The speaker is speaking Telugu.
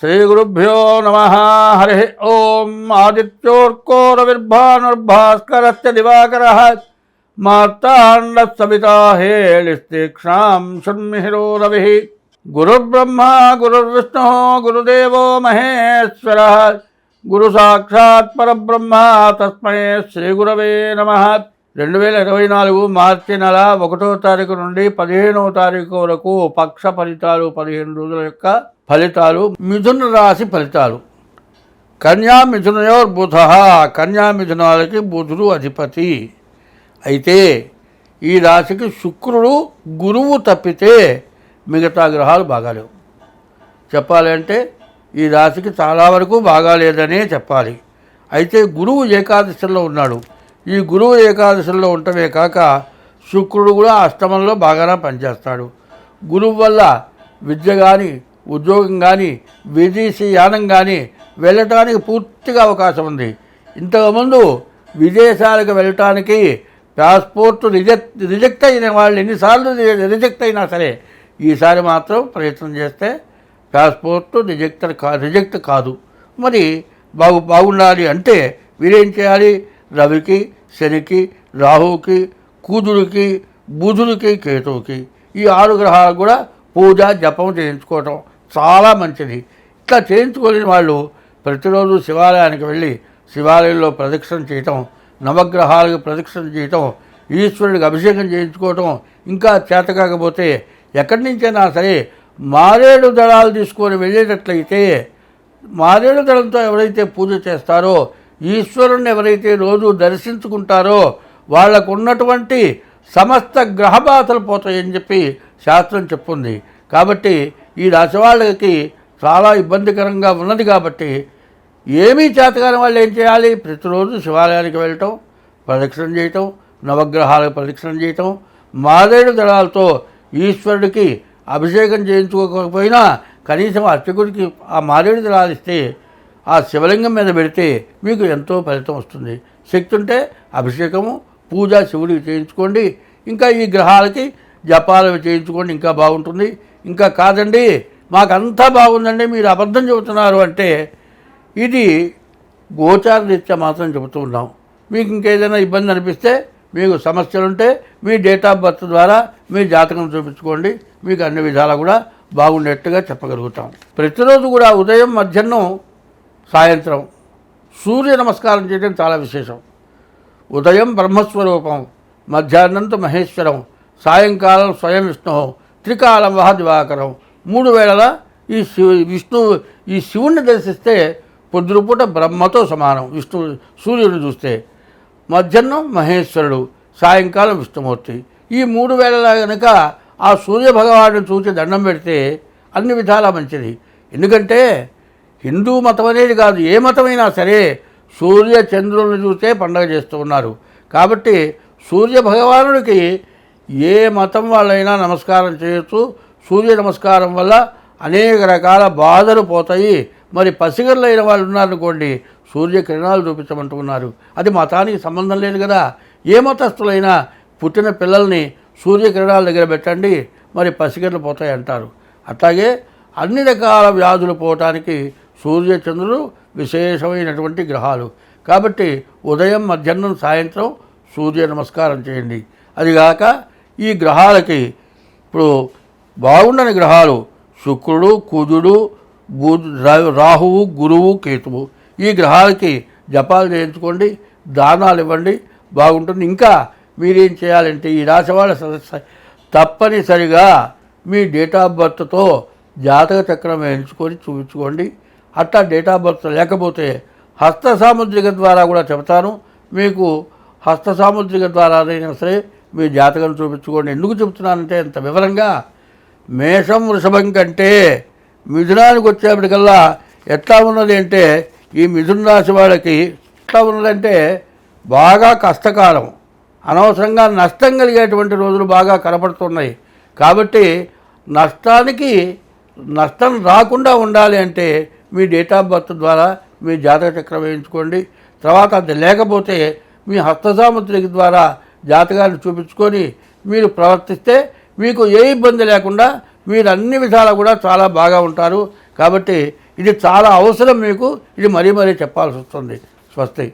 శ్రీగురుభ్యో నమ హరి ఓం ఆదిత్యోర్కోరవిర్భానుర్భాస్కరస్య దివాకర. మార్తాండ సవితా హేళిస్తీక్షాం షణ్మిహిరో రవి. గురుర్బ్రహ్మ గురుర్విష్ణు గురుదేవో మహేశ్వర. గురు సాక్షాత్ పరబ్రహ్మ తస్మై శ్రీగురవే నమ. రెండు వేల ఇరవై నాలుగు మార్చి నెల ఒకటో తారీఖు నుండి పదిహేనవ తారీఖు వరకు పక్ష ఫలితాలు పదిహేను రోజుల యొక్క ఫలితాలు మిథున రాశి ఫలితాలు. కన్యా మిథునయోర్ బుధ కన్యా మిథునాలకి బుధుడు అధిపతి. అయితే ఈ రాశికి శుక్రుడు గురువు తప్పితే మిగతా గ్రహాలు బాగాలేవు. చెప్పాలంటే ఈ రాశికి చాలా వరకు బాగాలేదనే చెప్పాలి. అయితే గురువు ఏకాదశిలో ఉన్నాడు. ఈ గురువు ఏకాదశిలో ఉండటమే కాక శుక్రుడు కూడా అష్టమంలో బాగానే పనిచేస్తాడు. గురువు వల్ల విద్య కానీ ఉద్యోగం కానీ విదేశీ యానం కానీ వెళ్ళటానికి పూర్తిగా అవకాశం ఉంది. ఇంతకుముందు విదేశాలకు వెళ్ళటానికి పాస్పోర్ట్ రిజెక్ట్ రిజెక్ట్ అయిన వాళ్ళు ఎన్నిసార్లు రిజెక్ట్ అయినా సరే ఈసారి మాత్రం ప్రయత్నం చేస్తే పాస్పోర్ట్ రిజెక్ట్ కా రిజెక్ట్ కాదు. మరి బాగు బాగుండాలి అంటే వీరేం చేయాలి? రవికి శనికి రాహుకి కూతురికి బుధుడికి కేతువుకి ఈ ఆరు గ్రహాలకు కూడా పూజ జపం చేయించుకోవటం. చాలా మంచిది. ఇట్లా చేయించుకోలేని వాళ్ళు ప్రతిరోజు శివాలయానికి వెళ్ళి శివాలయంలో ప్రదక్షిణ చేయటం నవగ్రహాలకు ప్రదక్షిణ చేయటం ఈశ్వరుడికి అభిషేకం చేయించుకోవటం ఇంకా చేత కాకపోతే ఎక్కడి నుంచైనా సరే మారేడు దళాలు తీసుకొని వెళ్ళేటట్లయితే మారేడు దళంతో ఎవరైతే పూజ చేస్తారో ఈశ్వరుణ్ణి ఎవరైతే రోజు దర్శించుకుంటారో వాళ్ళకు ఉన్నటువంటి సమస్త గ్రహబాధలు పోతాయని చెప్పి శాస్త్రం చెప్పుంది కాబట్టి ఈ రాశి వాళ్ళకి చాలా ఇబ్బందికరంగా ఉన్నది కాబట్టి ఏమీ చేతకాని వాళ్ళు ఏం చేయాలి? ప్రతిరోజు శివాలయానికి వెళ్ళటం ప్రదక్షిణ చేయటం నవగ్రహాలకు ప్రదక్షిణ చేయటం మాదేడు దళాలతో ఈశ్వరుడికి అభిషేకం చేయించుకోకపోయినా కనీసం అర్చకుడికి ఆ మారేడు దళాలు ఇస్తే ఆ శివలింగం మీద పెడితే మీకు ఎంతో ఫలితం వస్తుంది. శక్తి ఉంటే అభిషేకము పూజ శివుడికి చేయించుకోండి. ఇంకా ఈ గ్రహాలకి జపాలు చేయించుకోండి ఇంకా బాగుంటుంది. ఇంకా కాదండి మాకంతా బాగుందండి మీరు అబద్ధం చెబుతున్నారు అంటే ఇది గోచార రీత్యా మాత్రం చెబుతూ ఉన్నాం. మీకు ఇంకేదైనా ఇబ్బంది అనిపిస్తే మీకు సమస్యలుంటే మీ డేట్ ఆఫ్ బర్త్ ద్వారా మీ జాతకం చూపించుకోండి. మీకు అన్ని విధాలా కూడా బాగుండేట్టుగా చెప్పగలుగుతాం. ప్రతిరోజు కూడా ఉదయం మధ్యాహ్నం సాయంత్రం సూర్య నమస్కారం చేయడం చాలా విశేషం. ఉదయం బ్రహ్మస్వరూపం మధ్యాహ్నంతో మహేశ్వరం సాయంకాలం స్వయం విష్ణు త్రికాలం వహ దివాకరం మూడు వేళల ఈ శివ విష్ణు ఈ శివుణ్ణి దర్శిస్తే పొద్దుపూట బ్రహ్మతో సమానం. విష్ణు సూర్యుడు చూస్తే. మధ్యాహ్నం మహేశ్వరుడు సాయంకాలం విష్ణుమూర్తి. ఈ మూడు వేళలా కనుక ఆ సూర్య భగవాను చూసి దండం పెడితే అన్ని విధాలా మంచిది. ఎందుకంటే హిందూ మతం అనేది కాదు. ఏ మతమైనా సరే సూర్య చంద్రులను చూసే పండగ చేస్తూ ఉన్నారు. కాబట్టి సూర్య భగవానుడికి ఏ మతం వాళ్ళైనా నమస్కారం చేయొచ్చు. సూర్య నమస్కారం వల్ల అనేక రకాల బాధలు పోతాయి. మరి పసిగర్లు అయిన వాళ్ళు ఉన్నారనుకోండి సూర్యకిరణాలు చూపించమంటూ ఉన్నారు అది మతానికి సంబంధం లేదు కదా. ఏ మతస్థులైనా పుట్టిన పిల్లల్ని సూర్యకిరణాల దగ్గర పెట్టండి మరి పసిగర్లు పోతాయి అంటారు. అట్లాగే అన్ని రకాల వ్యాధులు పోవటానికి సూర్యచంద్రులు విశేషమైనటువంటి గ్రహాలు. కాబట్టి ఉదయం మధ్యాహ్నం సాయంత్రం సూర్య నమస్కారం చేయండి. అదిగాక ఈ గ్రహాలకి ఇప్పుడు బాగుండని గ్రహాలు శుక్రుడు కుజుడు రాహువు గురువు కేతువు. ఈ గ్రహాలకి జపాలు చేయించుకోండి దానాలు ఇవ్వండి బాగుంటుంది. ఇంకా మీరేం చేయాలంటే ఈ రాశి వాళ్ళ సదస్సు తప్పనిసరిగా మీ డేట్ ఆఫ్ బర్త్తో జాతక చక్రం ఎంచుకొని చూపించుకోండి. అట్లా డేట్ ఆఫ్ బర్త్ లేకపోతే హస్త సాముద్రిక ద్వారా కూడా చెబుతాను. మీకు హస్త సాముద్రిక ద్వారా అయినా సరే మీ జాతకం చూపించుకోండి. ఎందుకు చెబుతున్నానంటే ఇంత వివరంగా మేషం వృషభం కంటే మిథునానికి వచ్చేప్పటికల్లా ఎట్లా ఉన్నది అంటే ఈ మిథున రాశి వాళ్ళకి ఎట్లా ఉన్నదంటే బాగా కష్టకాలం అనవసరంగా నష్టం కలిగేటువంటి రోజులు బాగా కనపడుతున్నాయి. కాబట్టి నష్టానికి నష్టం రాకుండా ఉండాలి అంటే మీ డేట్ ఆఫ్ బర్త్ ద్వారా మీ జాతక చక్రం వేయించుకోండి. తర్వాత అది లేకపోతే మీ హస్తసాముద్రికి ద్వారా జాతకాన్ని చూపించుకొని మీరు ప్రవర్తిస్తే మీకు ఏ ఇబ్బంది లేకుండా మీరు అన్ని విధాలా కూడా చాలా బాగా ఉంటారు. కాబట్టి ఇది చాలా అవసరం మీకు. ఇది మరీ మరీ చెప్పాల్సి వస్తుంది. స్వస్తి.